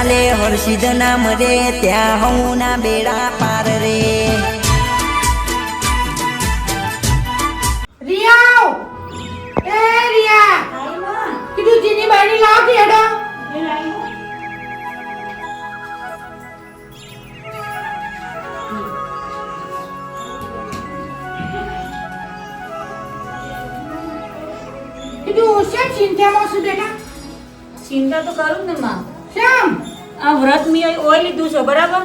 ચાલે હર્ષિદ નામ રે ત્યાં હું ના બેડા પાર રે. રિયાવ એ રિયા! કીધું જીની બાયડી લાવ કે હેડો? કીધું શેમ ચિંતામાં છું બેટા? ચિંતા તો કરું ને માં. શેમ? આ વ્રત મેં ઓય લીધું છે બરાબર?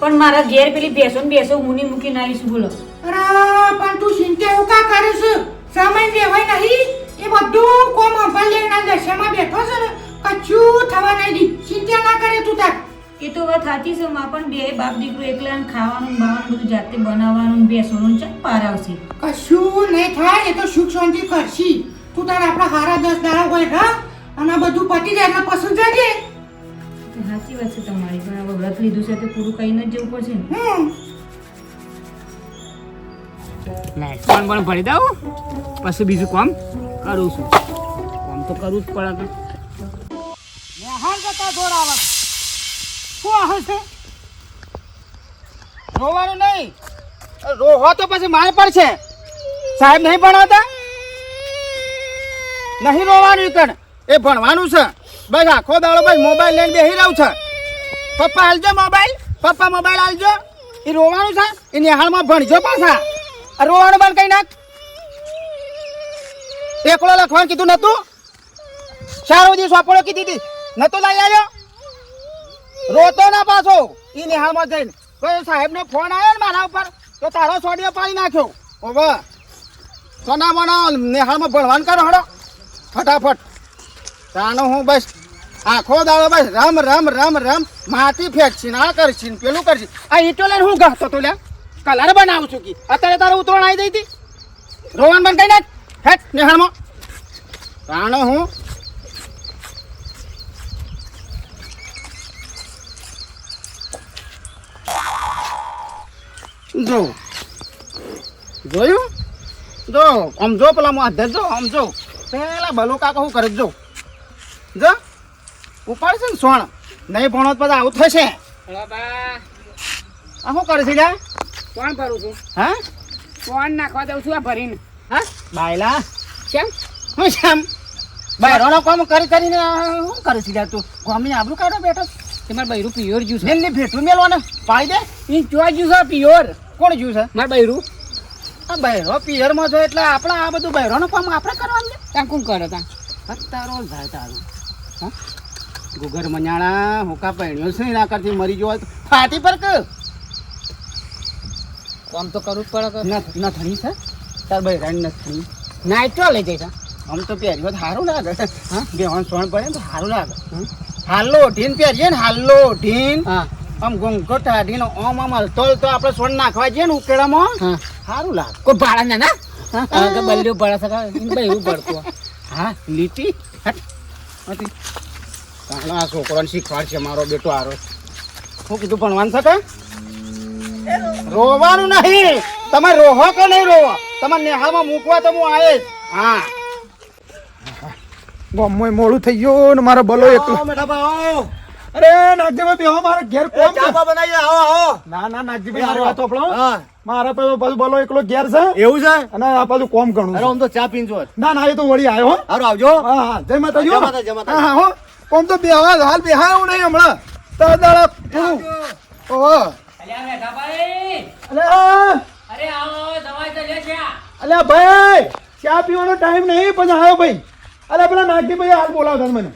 પણ મારા ઘેર પેલી બેસો ને બેસો મુની મૂકીને આવીશું બોલો. અરે પણ તું ચિંતા એવું કા કરીશ? છે સમય દેવાય નહીં. એ બધું કોમ અંબાલિયાના દશામાં બેઠો છે ને કચ્છું થવા નહીં દી. ચિંતા ના કરે તું તાર. એ તો વાત સાચી છે માં પણ બે બાપ દીકરો એકલા ખાવાનું બાવાનું બધું જાતે બનાવવાનું બેસવાનું છે પાર આવશે. કશું નહીં થાય એ તો સુખ શાંતિ કરશી. તું તાર આપણા હારા દસ દાડા હોય રહ અને બધું પતી જાય એટલે પસંદ જજે. સાચી વાત છે તમારી પણ હવે વ્રત લીધું છે તો પૂરું કહીને જ જવું પડશે ને. લાઈટ પણ પણ ભરી દઉં? પછી બીજું કામ કરું છું. કામ તો કરવું જ પડે હાલ જતા જોર આવે શું આવે છે? રોવાનું નહીં. રોહો તો પછી મારે પડશે. સાહેબ નહીં ભણાવતા? નહીં રોવાનું કણ. એ ભણવાનું છે. બસ આખો દાડો બસ મોબાઈલ લઈને બેસી રહ્યું છે. પપ્પા હાલજો મોબાઈલ. પપ્પા મોબાઈલ હાલજો. એ રોવાનું છે. એ નિહાળમાં ભણજો પાછા રોવાનું બંધ કઈ નાખ. એકલો લખવાનું કીધું નતું. ચાર દિવસ સોપડો કીધી હતી નતું લઈ આવ્યો? રોતો ના પાછો. એ નિહાળમાં જઈને. એ સાહેબનો ફોન આવ્યો ને મારા ઉપર. તો તારો સોડિયો પાડી નાખ્યો. ઓવે. સોના મોના નિહાળમાં ભણવાનું કરો હડો. ફટાફટ. તાનો હું બસ આખો દાડો બસ, રમ રમ રમ રમ. માટી ફેંકશી આ કરશી ને પેલું કરશી આ ઈટો લઈને હું ગાતો તો લ્યા? કલર બનાવું છું કી. અત્યારે તારે ઉતરણ આવી દઈ હતી? રોવાન બંધ કઈ નાખ. હેટ નિહાળમાં રાણો હું. જો. જોયું? જો, આમ જો, પેલા હું હાથ જો આમ જો. પેલા ભલું કાકા હું કરે જો. જો. ઉપાડ છે ને સોણ. નહીં ભણો તો પછી આવું થશે. આ શું કરે છે લ્યા? કોણ ભરું છું? હા? કોણ નાખવા દઉં છું આ ભરીને? હા? બાયલા. કેમ હું કેમ બહેરોનો કામ કરી કરીને શું કરે છે લ્યા તું? ગામની આબરું કાઢો બેઠો. તમારે બૈરું પિયોર જ્યુસ મેલ ને ભેટું મેલવાને. પાડી દે. એ ચોય જ્યુસ પિયોર? કોણ જ્યુસ છે? મારે બૈરું. આ બહેરો પિયરમાં છો એટલે આપણે આ બધું બહેરોનું કામ આપણે કરવાનું છે. ત્યાં કોણ કરે ત્યાં તારો જાય તારું. હા? ગુગર મняણા હોકા પહેણ્યો છે એના કરતી મરી હોય ફાટી પર કે કામ તો કરવું જ પડે કે? ન થણી છે? તાર બહેરાની નથી થણી નાઈટ ચો લઈ જઈશ આમ તો પહેર્યો તો સારું લાગે. હા બેવાન સોણ પડે ને તો સારું લાગે. હાલો ઢીન પહેરીએ ને હાલો ઢીન. હા. આમ ઘૂંઘટ ઢીન ઓમ આમ હલતોલ તો આપણે સોણ નાખવા જઈએ ને ઉકેડામાં. સારું લાગે. કોઈ ભાડા ને ના? બલ્યો ભરા સકા એવું ભરતું હા લીટી. હટ. તાનો આ છોકરાને શીખવાડશે મારો બેટો આરો શું કીધું ભણવાનું છે? કે રોવાનું નહીં. તમે રોહો કે નહીં રોવો? તમે નેહાળમાં મૂકવા તો હું આવે હા. ગામમાં મોડું થઈ ગયું ને મારો બલો એકલો. અરે નાગજીભાઈ બેહો મારા ઘેર કોમ છે. ના ના નાગજીભાઈ મારી વાત આપણો મારા પેલો પાછું બોલો એકલો ઘેર છે. એવું છે? અને આ પાછું કોમ ઘણું અરે છે. આમ તો ચા પીન છો ના ના એ તો વળી આવ્યો હો. હારું આવજો. હા હા જય માતાજી જય હો. માતાજી, જય માતાજી. હા હા હો. કોમ તો બેહાલ હાલ બેહાયું નહીં હમણાં. તો દાડા પૂરું. ઓહો. અલે તો ભાઈ ચા પીવાનો ટાઈમ નહીં પણ આવ્યો ભાઈ. અલે પેલા નાગજીભાઈ હાલ બોલાવતા મને.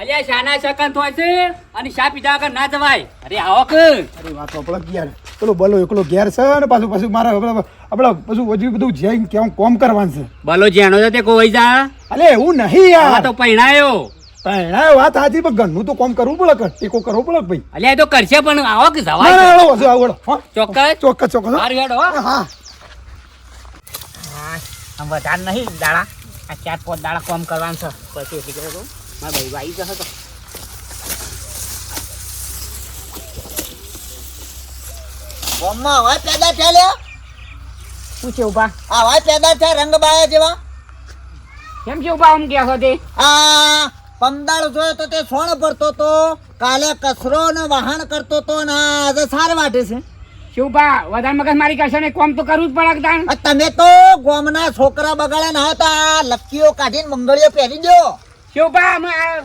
અલ્યા શાના શકન થાય છે અને શા પીધા વગર ના જવાય. અરે આવો કે અરે વાત આપણા ઘેર પેલો બલો એકલો ગેર છે ને પાછું પાછું મારા આપણા પછી હજુ બધું જઈને કેમ કોમ કરવાનું છે. બલો જેણો તે કોઈ જા. અલે એવું નહીં યાર. તો પહેણાયો પહેણાય વાત સાચી પણ ઘરનું તો કોમ કરવું પડે કે ટેકો કરવો પડે ભાઈ? અલ્યા એ તો કરશે પણ આવો કે ના ના આવો આવો ચોક્કસ? ચોક્કસ ચોક્કસ હો. હેડો હા. આમ વધારે નહીં દાડા. આ ચાર પાંચ દાડા કોમ કરવાનું છે. પછી એટલી કરો તો મારા ભાઈ ભાઈ જશે તો. ગામમાં હવા પેદા થયા લ્યા? પૂછે ઊભા આ હવા પેદા થયા રંગબાયા જેવા? કેમ છે ઊભા આમ ગયા છો તે? આ પમદાળ જોયો તો તે સોણ ભરતો તો કાલે કચરો ને વાહન કરતો તો ને આજે સાર વાટે છે. શિવભા વધારે મગજ મારી કરશે ને? કોમ તો કરવું જ પડે તાણ? તમે તો ગોમના છોકરા બગાડ્યા ના હતા લક્કીઓ કાઢીને મંગળીઓ પહેરી દો. શિવભા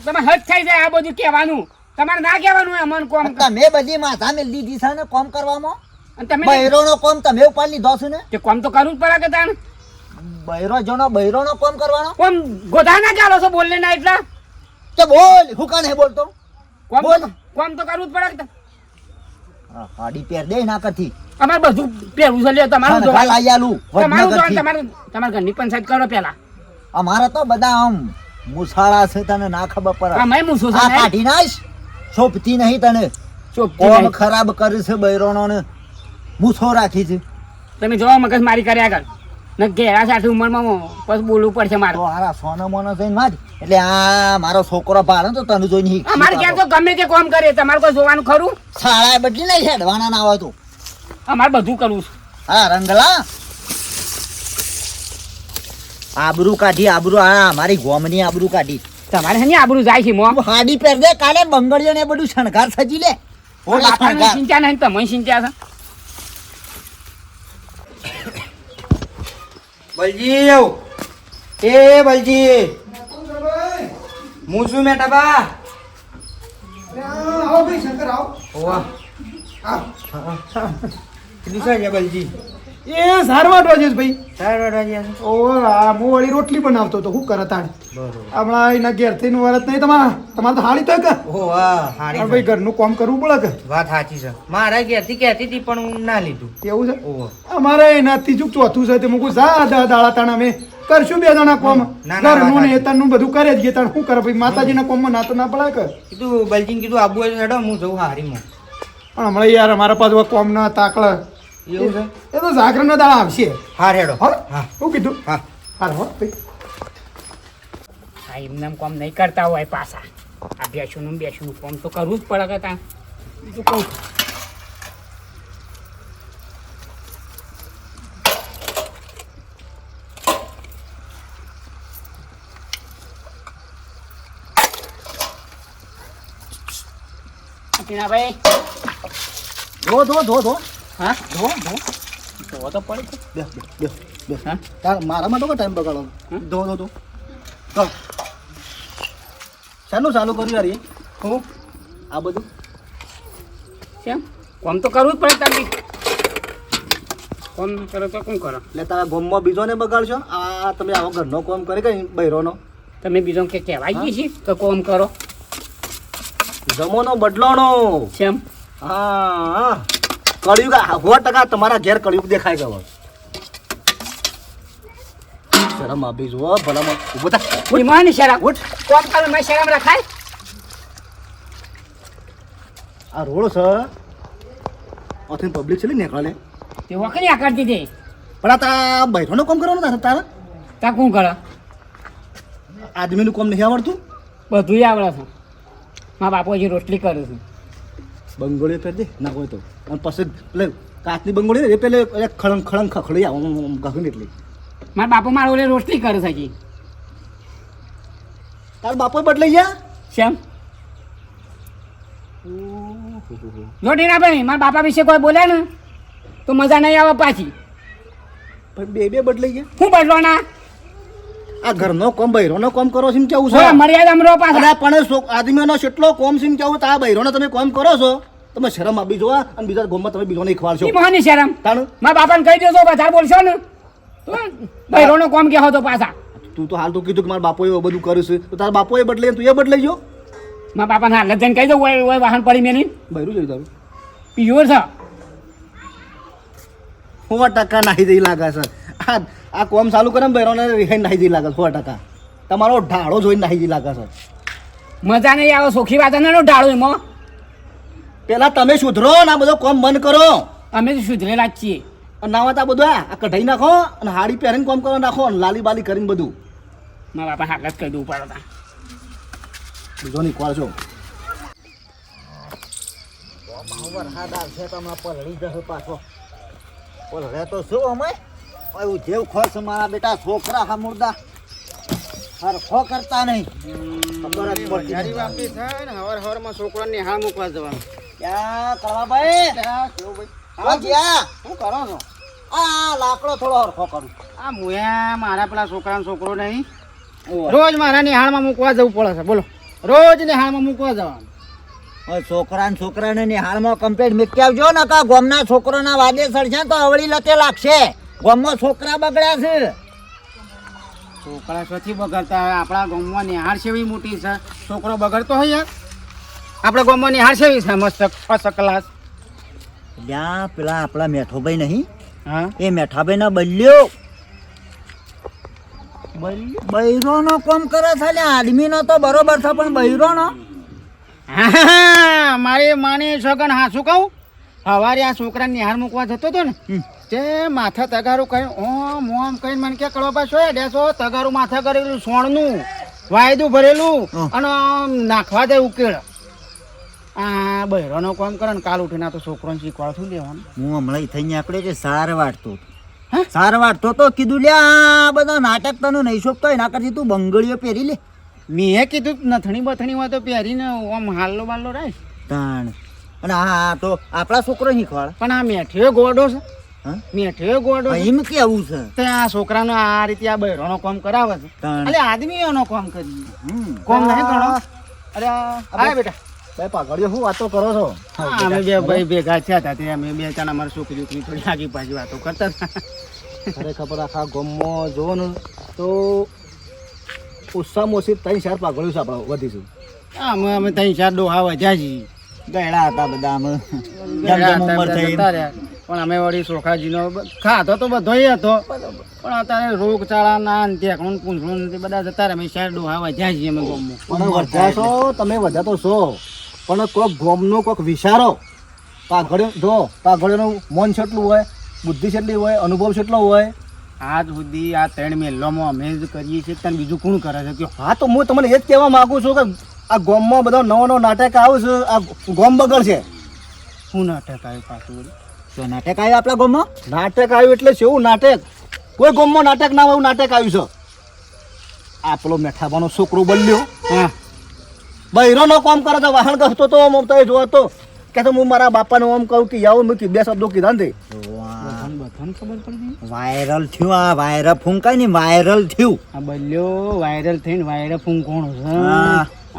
તમે હદ થઈ જાય આ બધું કહેવાનું. તમારે ના કહેવાનું અમને કોમ તમે બધી માથા મેં લીધી છે ને કોમ કરવામાં? અને તમે બૈરોનો કોમ તમે ઉપાડી લીધો છે ને? તે કોમ તો કરવું જ પડે કે તાણ? બૈરો જોનો બૈરોનો કોમ કરવાનો? કોમ ગોધા ના ચાલો છો બોલને ના એટલા? તો બોલ હું કાને બોલતો? કોમ બોલ. કોમ તો કરવું જ પડે હા, હાડી પહેર દે ના કરતી અમાર બધું પહેરવું છે લે તમારું ખાનખા જોવાનું. આયાલું તમારું. જોવાનું, તમારું તમારા ઘરની પંચાયત કરો પેલા. અમારે તો બધા આમ મુસાળા છે તને ના ખબર પડે. અમે મુસો છે. કાઢી નાખ સોપતી નહીં તને. કોમ ખરાબ કરે છે બૈરોનો ને મૂછો રાખી છે. તમે જો મગજ મારી કર્યા આગળ. ને ઘેરા સાથે ઉંમરમાં પછી બોલવું પડશે મારે. તો હારા સોનો મોનો થઈને માર. એટલે આ મારો છોકરો ભાડે તો તને જોઈને શીખી અમારે ક્યાં તો ગમે તે કોમ કરે તમારે કોઈ જોવાનું ખરું? શાળાએ બદલી નહીં હેડવાના ના હોય તો. અમારે બધું કરવું છે. હા રંગલા. આબરૂ કાઢી આબરૂ આ મારી ગોમની આબરૂ કાઢી. તમારે હની આબરૂ જાય છે મોમ હાડી પહેર દે કાલે બંગડીઓ ને બધું શણગાર સજી લે. ઓલા બાપાને શણગાર. સિંચ્યા નહીં તમે સિંચ્યા છે. બલજી એ બલજી. હું છું મેટા બા આવો ભાઈ શંકર આવો. ઓવા કીધું છે કે બલજી એ સારવાટવા જઈશ ભાઈ. સાર વાળા છે. ઓ આ હું વળી રોટલી બનાવતો તો શું કરે તાણ? હમણાં એના ઘેરથી નું વરત નહીં તમારા તમારે તો હાળી તો કે ઓવા હાળી ભાઈ ઘરનું કામ કરવું પડે કે? વાત સાચી છે. મારા ઘેરથી કહેતી હતી પણ હું ના લીધું. એવું છે? ઓ. અમારે એના ત્રીજું ચોથું છે તે મૂકું. સા દાડા તાણ અમે કરશું બે જણા કોમ? ના, ના, ઘરનું ને વાત એતરનું બધું કરે જ તાણ શું કરે? ભાઈ માતાજીના કોમમાં ના તો ના પડે કે? કીધું બલજીન કીધું આબુ હેડો હું જઉં હારીમાં. પણ હમણાં યાર અમારા પાસે કોમ ના તાકળ. એવું છે? એ તો જાગરણ દાડા આવશે. હાર હેડો. હા? હા. શું કીધું? હા. હાર હો ભાઈ. આ એમને એમ કોમ નહીં કરતા હોય પાછા. આ બેસું નું બેસું કોમ તો કરવું જ પડે કે ત્યાં બીજું કહું ટીનાભાઈ ધો ધો ધો ધો. હા? ધો ધો. જોવો તો પડે. બે બે બે હા? તાર તો કોઈ ટાઈમ બગાડો? ધો ધો ધો. ચાલ. શાનું ચાલુ કર્યું યાર એ? હું? આ બધું? કેમ કોમ તો કરવું જ પડે તારી. કોમ કરો તો કોમ કરો. એટલે તારા ગોમમાં બીજો ને બગાડશો? આ તમે આવો ઘરનો કોમ કરે કઈ બૈરોનો. તમે બીજો કે કહેવાય ગઈ છે તો કોમ કરો. જમોનો બદલાણો. કેમ હા. કળિયુગ સો ટકા તમારા ઘેર કળિયુગ દેખાય ગયો શરમ આપી જુઓ ભલામાં ઊભો થા. ઈમાન શરમ. ઉઠ. કોમ કરો મેં શરમ રખાય? આ રોડ છે. ઓથી પબ્લિક છે ને નીકળે તે વખરી આકાર દીધી પણ આ તા બૈઠોનો કોમ કરવાનો તારે તારે? તા કોણ કરે? આદમીનું કોમ નહીં આવડતું? બધું આવડે છે. મારા બાપુ હજી રોટલી કરું છું. બંગોળી પહેરી દે? ના હોય તો. અને પછી પેલે કાચની બંગોળી એ પેલે ખળંગ ખળંગ ખખડી આવું ગહન એટલી. મારા બાપુ મારો ઓલે રોટલી કરે છે હજી. તાર બાપો બદલાઈ ગયા? કેમ જો ટીનાભાઈ મારા બાપા વિશે કોઈ બોલે ને તો મજા નહીં આવે પાછી. પણ બે બે બદલાઈ ગયા? શું બદલવાના? આ ઘરનો કોમ બૈરોનો કોમ કરો સિમ કેવું છે? મર્યાદામાં રહો પાછા. પણ આદમીઓનો કેટલો કોમ છે કેવું? તા આ બૈરોનો તમે કોમ કરો છો? તમે શરમ આપી જોવા અને બીજા ગોમમાં તમે બીજોને ખવાડશો મોહની શરમ. તાણું? મા બાપાને કહી દેજો વધારે બોલશો ને. તો બૈરોનો કોમ કહો તો પાછા. તું તો હાલ તો કીધું કે મારા બાપોએ એ બધું કર્યું છે. તો તારા બાપોએ બદલે તું એ બદલાઈ ગયો? મારા બાપાને હાલ જઈને કહી દઉં ઓય ઓય વાહન પડી મેની બૈરું જોઈ તારું. પ્યોર છે. હું ટકા નાહી દઈ લાગે છે. આ આ કોમ ચાલુ કરે ને બૈરોને રિહાઈ નાહી જઈ લાગે સો ટકા. તમારો ઢાળો જોઈને નાહી જઈ લાગે છે. મજા નહીં આવે સોખી વાત ને ઢાળો એમાં. પેલા તમે સુધરો ને આ બધો કોમ બંધ કરો. અમે તો સુધરેલા જ છીએ. ના વાત આ બધું આ કઢાઈ નાખો અને હાડી પહેરીને કોમ કરો નાખો અને લાલી બાલી કરીને બધું. મારા બાપા જ કહી દઉં પડતા બીજો નહીં છો? વરસાદ આવશે તો હમણાં પલળી જશે પાછો. પલળે તો શું અમે એવું જેવ ખોશ મારા બેટા છોકરા હા મુર્દા. હરખો કરતા નહીં. ખબર જ પડતી જારી વાપી થાય ને હવાર હવારમાં છોકરાને નિહાળ મૂકવા જવાનું. ક્યાં કેવું ભાઈ? હા જ્યાં. શું કરો છો? આ લાકડો થોડો હરખો કરું. આ મુયા મારા પેલા છોકરાનો છોકરો નહીં. રોજ મારા નિહાળમાં મૂકવા જવું પડે છે બોલો. રોજ નિહાળમાં મૂકવા જવાનું. છોકરા ને છોકરાને નિહાળમાં કમ્પ્લેટ મૂકી આવજો ને કા ગામના છોકરોના વાદે સડશે તો અવળી લતે લાગશે. ગામમાં છોકરા બગડ્યા છે. છોકરા સ્વથી બગડતા હોય? આપણા ગામમાં નિહાળ સેવી મોટી છે? છોકરો બગડતો હોય યાર? આપણા ગામમાં નિહાળ સેવી છે? મસ્ત ફર્સ્ટ ક્લાસ. ત્યાં પેલા આપણા મેઠોભાઈ નહીં? હા? એ મેઠાભાઈ ના બલ્યો? બૈરો નો કોમ કરે છે લે આદમી નો તો બરોબર છે પણ બૈરો નો હા, મારી માની સગન હાસું કહું? સવારે આ છોકરાને નિહાર મૂકવા જતો હતો ને તે માથા તગારું કઈ ઓમ ઓમ કઈ મને કે કળવા પાછો ડેસો તગારું માથા કરેલું સોણનું વાયદું ભરેલું અને નાખવા દે ઉકેળ. આ બહેરોનો કામ કરે ને કાલ ઉઠીને આ તો છોકરોને શીખવાડતું લેવાનું હું હમણાં થઈને આપણે છે સાર વાટતો સાર વાટતો તો કીધું લે આ બધા નાટક તને નહીં શોભતો એના કરતી તું બંગડીઓ પહેરી લે. મેં કીધું નથણી બથણી હોય તો પહેરીને આમ હાલ્લો બાલ્લો રાખ. તાણ. અને હા હા તો આપણા છોકરો શીખવાડ. પણ આ મેઠ્યો ગોડો છે. હા? મેઠિયો ગોડો છે. એમ કેવું છે? તે આ છોકરાનો આ રીતે આ બહેરોનો કામ કરાવે છે. એટલે આદમીઓનો કામ કરીએ કોમ નહીં કરો. અરે હા બેટા. બે પાઘડીઓ શું વાતો કરો છો? અમે બે ભાઈ ભેગા થયા હતા તે અમે બે જણા અમારી છોકરી છોકરી થોડી આગી પાછી વાતો કરતા હતા. ખરેખર આખા ગામમાં જોવો ને તો ઓછામાં ઓછી ત્રણ ચાર પાઘડીઓ છે આપણે વધીશું અમે અમે ત્રણ ચાર ડોહા વધ્યા છીએ. ગયડા હતા બધા અમે. ઉંમર થઈ. પણ અમે વળી સોખાજીનો ખાતો તો બધોય હતો. પણ અત્યારે રોગચાળા ના અંતે કોણ ને પૂંછડું બધા જતા રહે અમે ચાર ડોહા વધ્યા છીએ અમે ગામમાં. પણ વધ્યા છો તમે વધ્યા તો છો. પણ કોઈક ગોમનો કોઈક વિચારો. પાઘડીઓ જો પાઘડીનું મન છેટલું હોય બુદ્ધિ છેટલી હોય અનુભવ છેટલો હોય. આજ સુધી આ ત્રણ મેલોમાં અમે જ કરીએ છીએ. તને બીજું કોણ કરે છે? કે હા તો હું તમને એ જ કહેવા માંગુ છું કે આ ગોમમાં બધા નવો નવો નાટક આવે છે આ ગોમ બગડ છે શું નાટક આવ્યું પાછું વળી? તો નાટક આવ્યું આપણા ગોમમાં? નાટક આવ્યું એટલે શું નાટક. કોઈ ગોમમાં નાટક ના હોય એવું નાટક આવ્યું છે. આપણો મેઠાબાનો છોકરો બલ્યો. હા. બૈરોનો કામ કરે તો વાહન કરતો તો આમ તો. જોતો કે તો હું મારા બાપાને આમ કહું કે આવું મેં કીધું બે શબ્દો કીધા ને વાયરલ થયું આ વાયરલ ફૂંકાય ને વાયરલ થયું. આ બલ્યો વાયરલ થઈને વાયરલ ફૂંક કોણ છે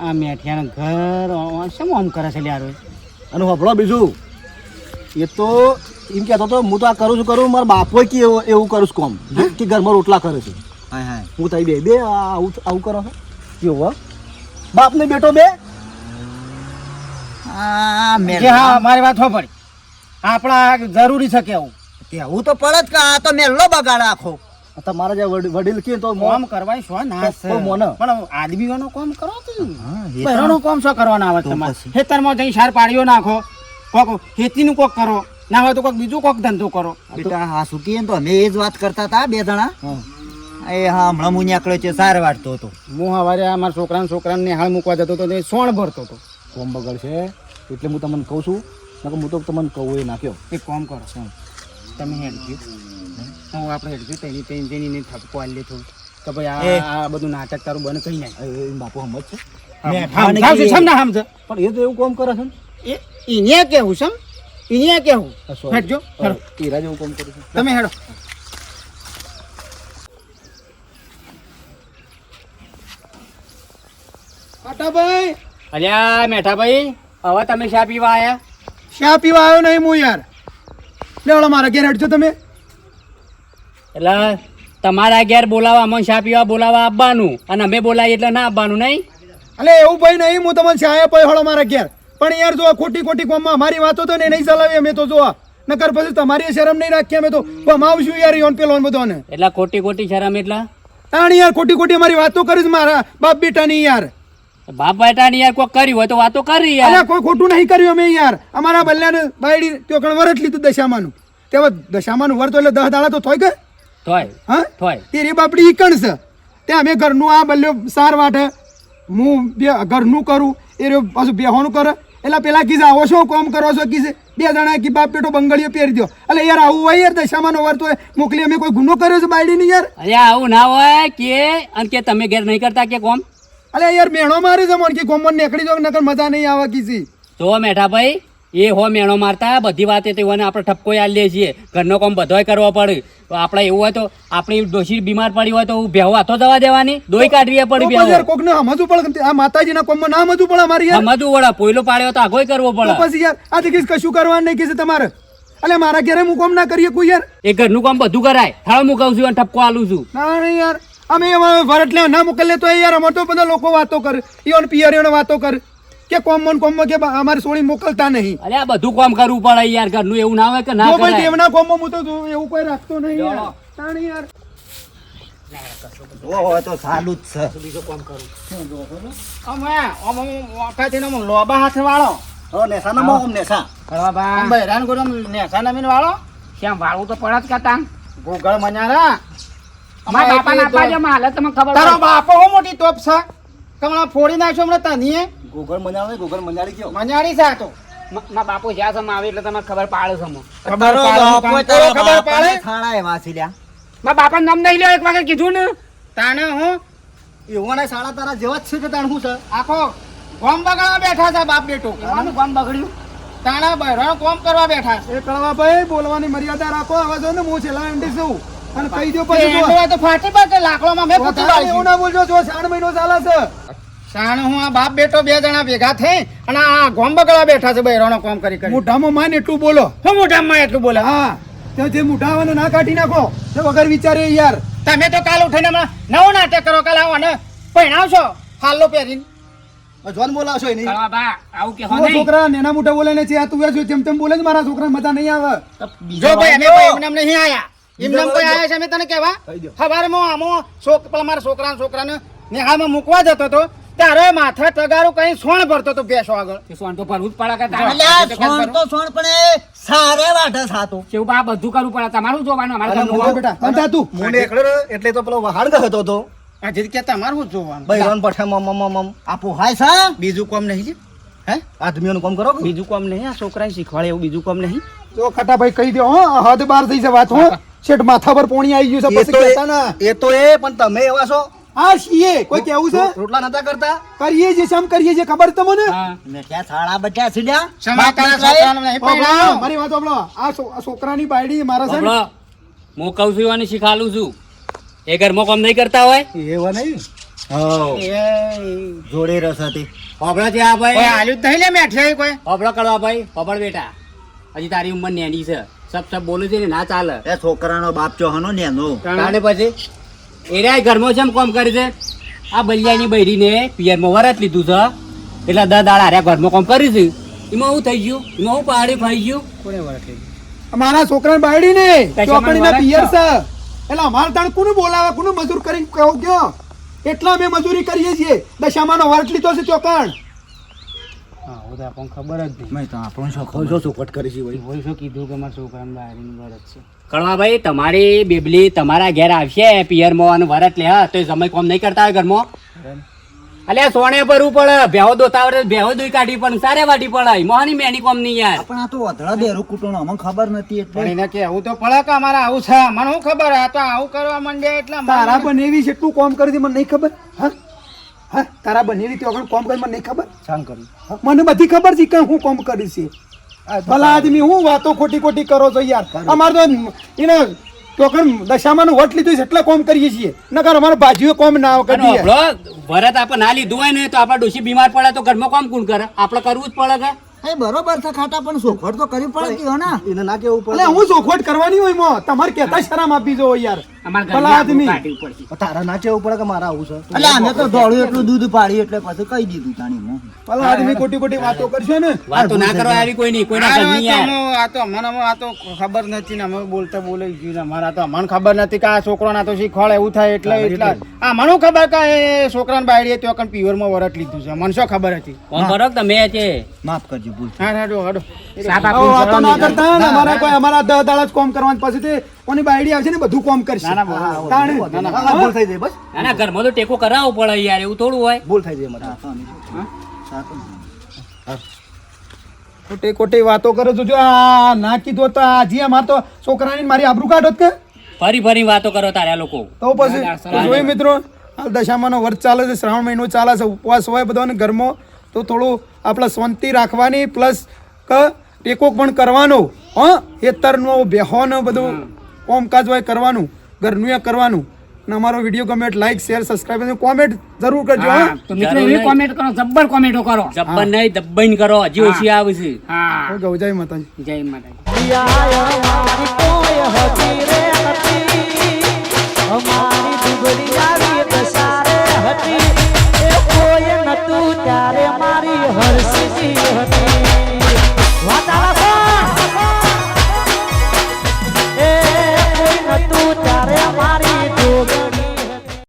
આ મેઠિયાના ઘર શું આમ કરે છે લ્યારો અને હોભળો બીજું. એ તો એમ કહેતો તો હું તો આ કરું છું કરું મારા બાપો કે એવું કરું છું કોમ કે ઘરમાં રોટલા કરે છે. હું તારી બે બે આવું આવું કરો છો? કેવું? બાપ ને બેટો બે. હા મારી વાત પડી આપણા જરૂરી છે કેવું કેવું તો પડે જ કે આ તો મેલ્લો બગાડ આખો. તમારા જે વડીલ કે તો કામ કરવાય શું ના છે કોઈ મોને. પણ આદમીઓનો કામ કરો તો- બહેરોનો કામ શું કરવાના આવે તમારે. ખેતરમાં જઈ સાર પાડીઓ નાખો. કોક ખેતીનું કોક કરો ના હોય તો કોક બીજું કોક ધંધો કરો. બેટા હા સુકી તો અમે એ જ વાત કરતા હતા બે જણા. એ હા હમણાં હું નીકળ્યો છે સાર વાટતો હતો. હું સવારે અમારા છોકરા છોકરાને છોકરાને નિહાળ મૂકવા જતો હતો તે સોણ ભરતો હતો. કોમ બગડ છે? એટલે હું તમને કહું છું નકર હું તો તમને કહું એ નાખ્યો એક કોમ કરો. તમે હેડજો હું આપણે હેડજો તેની તેની તેની થપકો આલી લેતો કે ભાઈ આ આ બધું નાટક તારું બંધ કરી નાખ. બાપુ સમજ છે પણ એ તો એવું કોમ કરે છે ને? એને કેવું સમ એને કેવું. હેડજો હેડો. હીરા જેવું કોમ કરું છું. તમે હેડો. ભાઈ અલ્યા મેઠાભાઈ હવે તમે શા પીવા આયા? શા પીવા આવ્યો નહીં હું યાર? લેવડો મારા ઘેર હેડજો તમે. એટલે તમારા ઘેર બોલાવા અમને શા પીવા બોલાવા આવવાનું અને અમે બોલાવીએ એટલે ના આવવાનું નહીં? અલે એવું ભાઈ નહીં હું તમને ચાયા પછી હળો મારા ઘેર? પણ યાર જો ખોટી ખોટી કોમમાં મારી વાતો તો ને નહીં ચલાવી અમે તો જો નકર પછી તમારી શરમ નહીં રાખીએ અમે તો. ભમાવશું યાર યોન પેલો ને બધાને. એટલે ખોટી ખોટી શરમ એટલા? તાણ યાર ખોટી ખોટી મારી વાતો કરીશ મારા બાપ બેટાની યાર. બાપ બેટાની યાર કોઈ કર્યું હોય તો વાતો કરી યાર. અલ્યા કોઈ ખોટું નહીં કર્યું અમે યાર. અમારા બલ્યાને બાયડી તો કણ વરત લીધું દશામાનું. તે દશામાનું વરતો એટલે દહ દાડા તો થોય કે? થોય હા? થોય. તેરી બાપડી ઈકણ છે? ત્યાં અમે ઘરનું આ બલ્યો સાર વાટે હું ઘરનું કરું એ રે પાછું બેહોનું કરે. એટલે પેલા કીધે આવો શું કોમ કરો છો? કીધે બે જણા કી બાપ પેટો બંગડીઓ પહેરી દો એટલે યાર આવું હોય યાર દશામાં નો વર્તો મોકલી અમે કોઈ ગુનો કર્યો છે બાયડીની યાર? અરે આવું ના હોય કે અને કે તમે ઘેર નહીં કરતા કે કોમ? અરે યાર મેણો મારે છે મને કે કોમન નીકળી જાવ નકર મજા નહીં આવે કીધી. જો મેઠા ભાઈ એ હો મેણો મારતા બધી વાતે તો એને આપણે ઠપકો યાદ લઈએ છીએ. ઘરનો કામ બધોય કરવો પડે. તો આપણે એવું હોય તો આપણી ડોશી બીમાર પડી હોય તો ભેહો હાથો દવા દેવાની. દોઈ કાઢવી પડે ભેહો. કોક ને સમજવું પડે આ માતાજીના કોમમાં ના સમજવું પડે મારી યાર. સમજવું પડે પોયલો પાડ્યો તો આગોય કરવો પડે. પછી યાર આ દેખીશ કશું કરવાનું નહીં કીધું તમારે. અલે મારા ઘરે હું કોમ ના કરીએ કોઈ યાર. એ ઘરનું કામ બધું કરાય. થાળ મુકાવું છું અને ઠપકો આલું છું. ના નહીં યાર. અમે ભરત લે ના મોકલે તો યાર અમાર તો બધા લોકો વાતો કરે. ઈવન પિયરીઓને વાતો કરે. કે કોમન કોમ કે અમારે સોળી મોકલતા નહીં. અરે આ બધું કામ કરવું પડે યાર ઘરનું એવું ના હોય કે ના કરાય. દેવના કોમ હું તો એવું કોઈ રાખતો નહીં યાર. તાણી યાર. લોબા હાથ વાળો. નેસા. નેસા નમીન વાળો. શ્યામ વાળું તો પડે જ કરતા ગોગળ મન્યારા અમારા બાપા ના તમને ખબર તારો પડે. બાપો હું મોટી તોપ છે. કમળા ફોડી નાખ્યો હમણાં તનીએ? ગોગળ મંજાળો ગોગળ મંજાળી કયો મન્યારી સા તો. મા- બાપુ જ્યાં સમય આવે એટલે તમને ખબર પાડે છે ખબર પાડે કામ ખબર પાડે? થાણા એ વાસી લ્યા મા બાપા નામ નહીં લ્યો એક વખત કીધું ને. તાણે હું. એવાના સાળા તારા જેવા જ છે કે તાણ હું છે? આખો ગોમ બગાડવા બેઠા છે બાપ બેટો. એવાનું ગોમ બગડ્યું? તાણા બહેરાનો કોમ કરવા બેઠા એ કળવા ભાઈ બોલવાની મર્યાદા રાખો. હવે જો ને હું છેલ્લા એન્ટી છું. અને કહી દો પછી તો ફાટી પડશે લાકડોમાં મેં તો એવું ના બોલજો જો ચાર મહિનો ચાલે છે. શાણ હું આ બાપ બેટો બે જણા ભેગા થઈ અને આ ગોમ બગાડવા બેઠા છે બહેરાનો કોમ કરી કરી. મોઢામાં માન એટલું બોલો. હું મોઢામાં એટલું બોલે? હા. તો જે મોઢા આવે ના કાઢી નાખો તે વગર વિચારે યાર. તમે તો કાલ ઉઠીને હમણાં નવો નાટક કરો કાલ આવો ને પહેણાવશો હાલો પહેરીને. જોન બોલાવશો એ નહીં. આવું કે નહીં. છોકરા નેના મોટા બોલે ને છે આ તું જેમ તેમ બોલે છે મારા છોકરા મજા નહીં આવે. જો ભાઈ અમે એમને એમને નહીં આયા. એમને કોઈ આયા છે અમે તને કહેવા. કહી દો. સવારમાં આમો છોક પેલા મારા છોકરા છોકરાને નિહાળમાં મૂકવા જતો હતો. ત્યારે માથે તગારું કઈ સોણ ભરતો તો બેસો આગળ. સોણ તો ભરવું જ પડે કે તારે. સોણ તો સોણ પણ સારે વાઢે સાતો. કેવું બા બધું કરવું પડે. તમારું જોવાનું અમારે બેટા અંતા તું. હું એકડો એટલે તો પેલો વહાણ ગયો હતો આ જીત કે તમારું જોવાનું. ભાઈ રન પઠે મમ મમ મમ. આપો હાય સા બીજું કોમ નહીં છે હે? આદમીઓનું કામ કરો બીજું કોમ નહીં આ છોકરાને શીખવાડે એવું બીજું કોમ નહીં. જો ખટાભાઈ કહી દો હો હદ બાર થઈ છે વાત હો. શેઠ માથા પર પોણી આવી ગયું છે પછી કહેતા ના. એ- એ તો એ પણ તમે એવા છો. હા છીએ કોઈ કેવું છે? રોટલા નતા કરતા? કરીએ છે શમ કરીએ છે ખબર તમને? મેં ક્યાં થાળા બચ્યા સીડ્યા ક્ષમા તારા છોકરાને નહીં મારી વાત સાંભળો આ છોકરાની બાયડી મારા સાહેબ હું કહું છું અને શીખાલું છું. એ ઘરમાં કામ નહીં કરતા હોય? એવા નહીં? જોડે રસ હતી. હોભળો છે આ ભાઈ. આલુ જ નહીં લે મેઠિયાઈ કોઈ? હોભળો કરવા ભાઈ. હોભળ બેટા. હજી તારી ઉંમર નેની છે. સબ સબ બોલું છે ને ના ચાલે. એ છોકરાનો બાપ ચોહનો નેનો. તાણે પછી? એરિયા ઘરમાં જેમ કોમ કરે છે? આ બલિયાની બૈરીને પિયરમાં વરત લીધું છે. એટલે દસ દાડા હાર્યા ઘરમાં કામ કર્યું છે. એમાં શું થઈ ગયું? એમાં હું પહાડી ફાઈ ગયું? કોને વરત લીધું? મારા છોકરાને બાયડી ને ચોકડીના પિયર છે? છે. એટલે અમારે તાણ કોને બોલાવે? કોને મજૂર કરીને કહો કયો? એટલા અમે મજૂરી કરીએ છીએ. દશામાનો વરત લીધો છે ચોકણ. તો આપણને ખબર જ નહીં. મેં તો આપણો છોકરો છો કરી છે ભાઈ? હોય કીધું કે મારા છોકરાને બહારની વરત છે? કણવાભાઈ તમારી બેબલી તમારા ઘેર આવશે પિયરમાં અને વરત લે તો સમય કોમ નહીં કરતા હોય ઘરમાં? અલ્યા સોણે પર પડે ભેહો દોતા આવડે ભેહો દોઈ કાઢી પણ સારે વાટી પડે મોહની મેની કોમ નહીં યાર. પણ આ તો વધળા બેરું કુટણો અમને ખબર નથી એટલે. પણ એને કેવું તો પડે કે અમારે આવું છે. મને શું ખબર? આ તો આવું કરવા માંડે એટલે મારા પણ એવી છે તું કોમ કરી દી મને નહીં ખબર? હા? હા તારા બનેવી રીતે વખત કોમ કરી મને નહીં ખબર? શાંત કરી. મને બધી ખબર છે કે હું કોમ કરીશ ભલા આદમી હું વાતો ખોટી ખોટી કરો છો યાર. અમારે તો એને ચોકણ દશામાનું વોટ લીધું છે એટલે કોમ કરીએ છીએ. નકર અમારે બાજુએ કોમ ના કરીએ. ભરત આપણે ના લીધું હોય ને તો આપણા ડોશી બીમાર પડે તો ઘરમાં કોમ કોણ કરે? આપણે કરવું જ પડે કે? એ બરોબર છે ખાટા પણ સોખવટ તો કરવી પડે કે ને? એને ના કેવું પડે? હું સોખવટ કરવાની હોય મો. તમારે કહેતા શરમ આપી જો યાર. અમારા ભલા આદમી. ઘરમાં કાઢવી પડશે તારા ના કેવું પડે કે મારા આવું છે? એટલે અમે તો દોડ્યું એટલું દૂધ પાડી એટલે પછી કહી દીધું તાણી ભલા આદમી ખોટી ખોટી વાતો કરશે ને? વાતો ના કરવા આવી કોઈ નહીં કોઈના આ તો યાર અમે- આ તો અમને આ તો ખબર નથી ને અમે બોલતા બોલાઈ ગયું ને અમારે તો અમને ખબર નથી કે આ છોકરો ના તો શીખવાડે એવું થાય એટલે એટલા આ મને ખબર કે છોકરાને બાયડીએ તો કણ પીવરમાં વરટ લીધું છે? મને શું ખબર હતી? કરો તમે છે માફ કરજો ભૂલ હા હાડો. વાતો ના કરતા ને અમારા કોઈ અમારા દસ દાડા જ કોમ કરવાનું પછી તે કોની બાયડી આવશે ને બધું કોમ કરશે. તાણે. હા, ભૂલ થઈ જાય બસ. ના ના ઘરમાં તો ટેકો કરાવવો પડે યાર એવું થોડું હોય. ભૂલ થઈ જાય મારે ખોટી ખોટી વાતો કરો છો. જો આ ના કીધું તો હજી અમાર તો છોકરાની મારી આબરૂ કાઢો કે? ફરી ફરી વાતો કરો તારે લોકો. તો પછી જોઈ મિત્રો હાલ દશામાનો વર્ત ચાલે છે શ્રાવણ મહિનો ચાલે છે ઉપવાસ હોય બધાને ઘરમાં તો થોડું આપણે શાંતિ રાખવાની પ્લસ ક ટેકો પણ કરવાનો હા હેતરનો બેહોનો બધું કોમકાજ હોય કરવાનું ઘરનું એ કરવાનું. અને અમારો વીડિયો ગમે લાઈક શેર સબસ્ક્રાઇબ અને કોમેન્ટ જરૂર કરજો હા તો મિત્રો એવી કોમેન્ટ કરો જબ્બર કોમેન્ટો કરો. જબ્બર નહીં દબ્બાઈને કરો હજી ઓછી આવશે હા. ગૌ જય માતાજી. જય માતા ત્યારે મારી હરસી હતી. વાતાલા